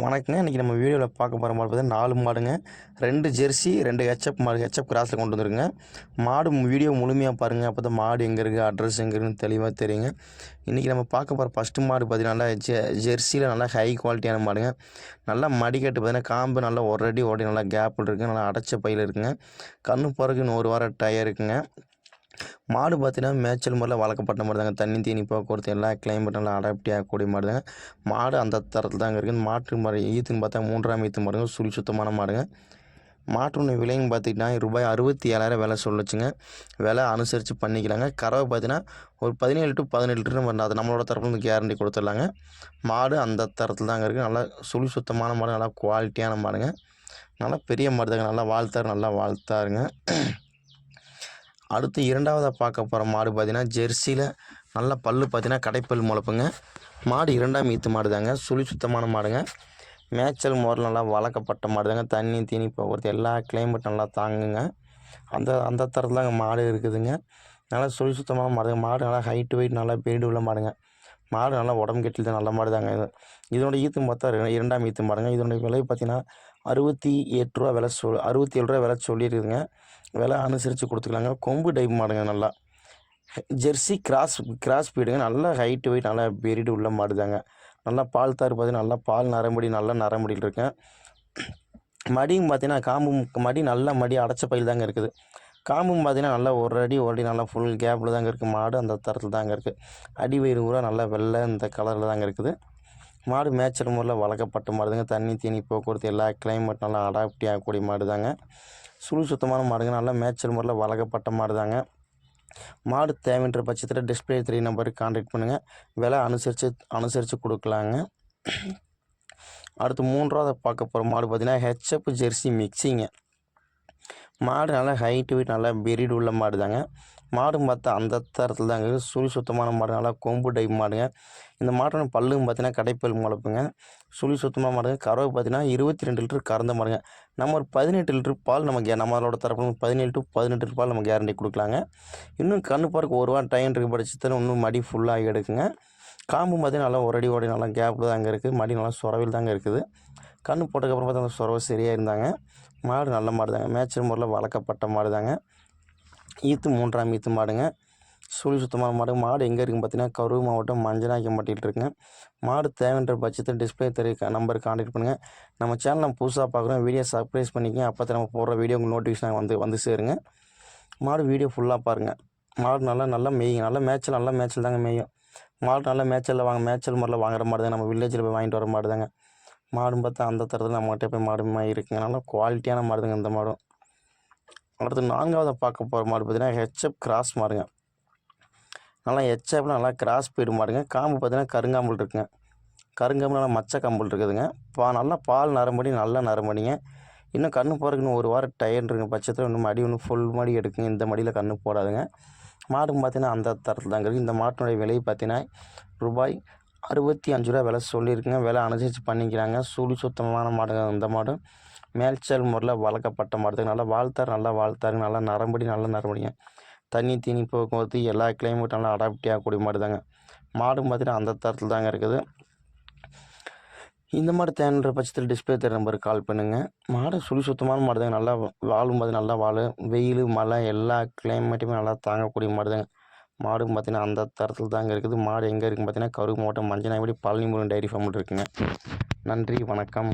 வணக்கங்க. இன்றைக்கி நம்ம வீடியோவில் பார்க்க போகிற மாடு பார்த்தீங்கன்னா நாலு மாடுங்க. ரெண்டு ஜெர்சி ரெண்டு ஹெச்எப் மாடு ஹெச்எப் கிராஸில் கொண்டு வந்துருங்க மாடு வீடியோ முழுமையாக பாருங்கள் அப்போ தான் மாடு எங்கே இருக்குது அட்ரஸ் எங்கே இருக்குன்னு தெளிவாக தெரியுங்க. இன்றைக்கி நம்ம பார்க்க போகிற ஃபஸ்ட்டு மாடு பார்த்தீங்கன்னா ஜெ ஜெர்சியில் நல்லா ஹை குவாலிட்டியான மாடுங்க. நல்லா மடிக்கட்டு பார்த்தீங்கன்னா காம்பு நல்லா ஒரடி ஓடி நல்லா கேப்பில் இருக்குது நல்லா அடைச்ச பையில் இருக்குங்க. கண்ணு பிறகு இன்னும் ஒரு வாரம் டயர் இருக்குங்க. மாடு பார்த்தீங்கன்னா மேய்ச்சல் முறையில் வளர்க்கப்பட்ட மாதிரி தாங்க. தண்ணி தீனி போக்குவரத்து எல்லாம் கிளைமேட் நல்லா அடாப்டி ஆகக்கூடிய மாதிரி தாங்க. மாடு அந்த தரத்தில் தாங்க இருக்குது மாட்டு மாதிரி ஈத்துன்னு பார்த்தா மூன்றாம் ஈத்து மாடுங்க. சுழி சுத்தமான மாடுங்க. மாட்டுடைய விலைன்னு பார்த்திங்கன்னா ரூபாய் அறுபத்தி ஏழாயிரம் விலை சொல்லுச்சுங்க. விலை அனுசரித்து பண்ணிக்கலாங்க. கறவை பார்த்தீங்கன்னா ஒரு பதினேழு டு பதினெட்டு லிட்டர் நம்ம அது நம்மளோட தரப்புலேருந்து கேரண்டி கொடுத்துடலாங்க. மாடு அந்த தரத்தில் தாங்க இருக்குது நல்லா சுழி சுத்தமான மாடு நல்லா குவாலிட்டியான மாடுங்க. நல்லா பெரிய மாடு தாங்க. நல்லா வாழ்த்தாரு நல்லா வாழ்த்தாருங்க. அடுத்து இரண்டாவதாக பார்க்க போகிற மாடு பார்த்தீங்கன்னா ஜெர்சியில் நல்ல பல்லு பார்த்தீங்கன்னா கடைப்பல் முளைப்புங்க. மாடு இரண்டாம் ஈத்து மாடு தாங்க சுழி சுத்தமான மாடுங்க. மேய்ச்சல் முறையில் நல்லா வளர்க்கப்பட்ட மாடு தாங்க தண்ணி தீனி போகிறது எல்லா கிளைமேட் நல்லா தாங்குங்க. அந்த அந்த தரத்தில் தாங்க மாடு இருக்குதுங்க. நல்லா சுழி சுத்தமான மாடுங்க. மாடு நல்லா ஹைட்டு வெயிட் நல்லா பேடு உள்ள மாடுங்க. மாடு நல்லா உடம்பு கெட்டில் நல்ல மாடு தாங்க இது இதோட ஈத்து பார்த்தா இரண்டாம் ஈத்து மாடுங்க இதனுடைய விலை பார்த்தீங்கன்னா அறுபத்தி எட்டு ரூபா விலை சொல் அறுபத்தி ஏழு ரூபா விலை சொல்லியிருக்குதுங்க. விலை அனுசரித்து கொடுத்துக்கலாங்க. கொம்பு டைப் மாடுங்க நல்லா. ஜெர்சி கிராஸ் கிராஸ் பீடுங்க. நல்லா ஹைட்டு வெயிட் நல்லா பெரிடு உள்ள மாடு தாங்க நல்லா பால் தார் பார்த்தீங்கன்னா நல்லா பால் நரம்படி நல்லா நரம்படியில் இருக்கேன் மடியும் பார்த்தீங்கன்னா காம்பு மடி நல்லா மடி அடைச்ச பயில் தாங்க இருக்குது. காம்பும் பார்த்தீங்கன்னா நல்லா ஒரு அடி ஒரு அடி நல்லா ஃபுல் கேப்பில் தாங்க இருக்குது மாடு அந்த தரத்தில் தாங்க இருக்குது அடி வயிறு பூரா நல்லா வெள்ளை இந்த கலரில் தாங்க இருக்குது. மாடு மேய்ச்சல் முறையில் வளர்க்கப்பட்ட மாடுதாங்க. தண்ணி தீனி போக்குவரத்து எல்லா கிளைமேட் நல்லா அடாப்டி ஆகக்கூடிய மாடு தாங்க சுழு சுத்தமான மாடுங்க. நல்லா மேய்ச்சல் முறையில் வளர்க்கப்பட்ட மாடு தாங்க மாடு தேவைன்ற பட்சத்தில் டிஸ்பிளே த்ரீ நம்பருக்கு கான்டாக்ட் பண்ணுங்கள் விலை அனுசரித்து அனுசரித்து கொடுக்கலாங்க. அடுத்து மூன்றாவது பார்க்க போகிற மாடு பார்த்திங்கன்னா ஹெச்எப் ஜெர்சி மிக்சிங்க மாடு நல்லா ஹைட்டு வெயிட் நல்லா பெரிடு உள்ள மாடு தாங்க மாடு பார்த்தா அந்த தரத்தில் தாங்க இருக்குது. சுழி சுத்தமான மாடு நல்லா கொம்பு டைப் மாடுங்க. இந்த மாட்டோட பல்லுங்க பார்த்தீங்கன்னா கடைப்பல் முளைப்புங்க. சுழி சுத்தமாக மாடுங்க. கறவை பார்த்தீங்கன்னா இருபத்தி ரெண்டு லிட்டர் கறந்த மாடுங்க. நம்ம ஒரு பதினெட்டு லிட்டர் பால் நம்ம கே- நம்மளோட தரப்பு பதினேழு டு பதினெட்டு லிட்டர் பால் நம்ம கேரண்டி கொடுக்கலாங்க. இன்னும் கண்ணு பார்க்க ஒரு வாரம் டைம் இருக்க பட்சத்தில் இன்னும் மடி ஃபுல்லாக எடுக்குங்க. காம்பு பார்த்தீங்கன்னா நல்லா ஒரடி ஓடி நல்லா கேப்பில் தாங்க இருக்குது மடி நல்லா சுரவில் தாங்க இருக்குது. கண்ணு போட்டதுக்கப்புறம் பார்த்தா அந்த சுரவை சரியாக இருந்தாங்க மாடு நல்ல மாடு தாங்க மேய்ச்சல் முறையில் வளர்க்கப்பட்ட மாடு தாங்க ஈத்து மூன்றாம் ஈத்து மாடுங்க. சுழி சுத்தமான மாடு. மாடு எங்கே இருக்குன்னு பார்த்தீங்கன்னா கரூர் மாவட்டம் மஞ்சனாக்கியம்பட்டியில் இருக்குங்க மாடு தேவைன்ற பட்சத்தில் டிஸ்பிளே தெரிய நம்பருக்கு காண்டக்ட் பண்ணுங்கள் நம்ம சேனல் நம்ம புதுசாக பார்க்குறோம். வீடியோ சர்ப்ரைஸ் பண்ணிக்கங்க. அப்போ தான் நம்ம போடுற வீடியோ உங்களுக்கு நோட்டிஃபிகேஷன் வந்து வந்து சேருங்க. மாடு வீடியோ ஃபுல்லாக பாருங்கள் மாடு நல்லா நல்லா மேயும் நல்லா மேய்ச்சல் நல்லா மேய்ச்சல் தாங்க மேயும். மாடு நல்லா மேய்ச்சலில் வாங்க மேய்ச்சல் முறையில் வாங்குற மாடு தான். நம்ம வில்லேஜில் போய் வாங்கிட்டு வர மாடு தாங்க. மாடும் பார்த்தா அந்த தரத்தில் நம்மகிட்ட போய் மாடுமா இருக்குங்க. நல்லா குவாலிட்டியான மாடுங்க இந்த மாடும். அடுத்து நான்காவது பார்க்க போகிற மாடு பார்த்தீங்கன்னா ஹெச்எப் கிராஸ் மாடுங்க. நல்லா ஹெச்எப்ல நல்லா கிராஸ் பீடு மாடுங்க. காம்பு பார்த்தீங்கன்னா கருங்காம்புல் இருக்குங்க. கருங்காம்பு நல்லா மச்ச கம்பல் இருக்குதுங்க. பா நல்லா பால் நரம்படி நல்லா நரம்படிங்க. இன்னும் கண்ணு போகிறதுக்கு இன்னும் ஒரு வாரம் டயர் இருக்குங்க. பட்சத்தில் இன்னும் மடி இன்னும் ஃபுல் மடி எடுக்குங்க. இந்த மடியில் கண்ணு போடாதுங்க. மாடும் பார்த்தீங்கன்னா அந்த தரத்தில் தாங்க இருக்குது இந்த மாட்டினுடைய விலை பார்த்தீங்கன்னா ரூபாய் அறுபத்தி அஞ்சு ரூபா விலை சொல்லியிருக்குங்க. விலை அனுசரித்து பண்ணிக்கிறாங்க. சுழி சுத்தமான மாடுங்க. இந்த மாடு மேல்ச்சல் முறையில் வளர்க்கப்பட்ட மாடுங்க. நல்லா வாழ்த்தார். நல்லா வாழ்த்தாரு. நல்லா நரம்படி நல்லா நரம்படிங்க. தண்ணி தீனி போக்குவரத்து எல்லா கிளைமேட்டும் நல்லா அடாப்டி ஆகக்கூடிய மாடு தாங்க மாடும் பார்த்தீங்கன்னா அந்த தரத்தில் தாங்க இருக்குது. இந்த மாதிரி தேன்ற பட்சத்தில் டிஸ்பிளே தெரிய நம்பருக்கு கால் பண்ணுங்கள் மாடு சுழி சுத்தமான மாடு தாங்க. நல்லா வாழும் போது நல்லா வாழும் வெயில் மழை எல்லா கிளைமேட்டுமே நல்லா தாங்கக்கூடிய மாடு தாங்க. மாடும் பார்த்தீங்கன்னா அந்த தரத்தில் தாங்க இருக்குது. மாடு எங்கே இருக்குன்னு பார்த்தீங்கன்னா கரூர் மாவட்டம் மஞ்சள் பழனி முருகன் டைரி ஃபார்மில் இருக்குங்க. நன்றி வணக்கம்.